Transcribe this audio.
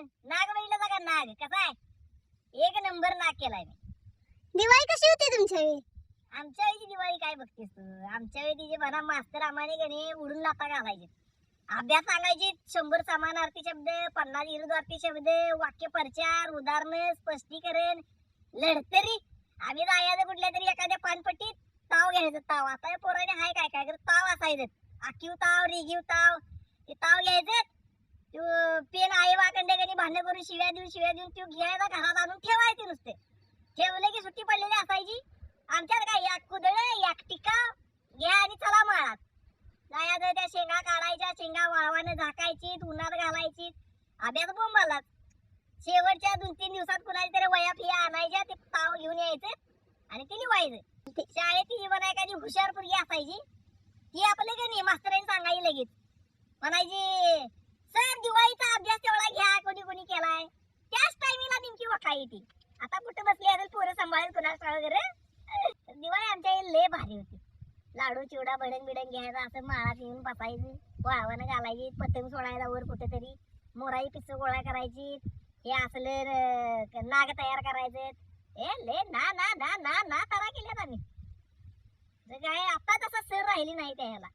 नाग कसा आहे? एक नंबर नाग केलाय मी. दिवाळी कशी होती तुमच्या वेळी? आमच्या वेळी दिवाळी काय बघतेस तू? आमच्या वेळी तिचे म्हणा मास्तर आम्हाने गणे उडून लाता घालायचे. अभ्यास सांगायचे शंभर समानार्थी शब्द पन्नास विरुद्धार्थी शब्द वाक्य प्रचार उदाहरण स्पष्टीकरण लढतरी. आम्ही जायचं कुठल्या तरी एखाद्या पानपट्टीत ताव घ्यायचं. ताव. आता पोराने हाय काय काय करत? ताव असायचं आखीव ताव रिगीव ताव. ते ताव घ्यायचं पेन संध्याकाळी भांडण करून शिव्या देऊन शिव्या देऊन तू घ्यायचा घरात आणून ठेवायचे नुसते. ठेवले की सुट्टी पडलेली असायची. आमच्यात काय एक कुदळ एक टिका घ्या आणि चला माळात. जायचं त्या शेंगा काढायच्या शेंगा वाळवाने झाकायची उन्हात घालायची. अभ्यास बोंबालाच. शेवटच्या दोन तीन दिवसात कुणाची तरी वया फिया आणायच्या ते पाव घेऊन यायचं आणि ते लिवायचं शाळेत ती म्हणा एखादी हुशार पोरगी असायची. ती आपले का नाही मास्तरांनी सांगायची लगेच. म्हणायची सर दिवाळीचा अभ्यास तेवढा घ्या कोणी कोणी केलाय त्याच टायमिंगला नेमकी ती आता कुठं बसली असेल पोरं सांभाळेल कुणाला वगैरे? दिवाळी आमच्या इथे लय भारी होती. लाडू चिवडा भडंग बिडंग घ्यायचा असं माळात येऊन बसायची वाळवानं घालायची पतंग सोडायला वर कुठेतरी मोराई पिस्स गोळा करायची हे असले नाग तयार करायचं. ए ले ना ना ना ना ना तरा केल्यात आम्ही. काय आता तसा सर राहिली नाही त्याला.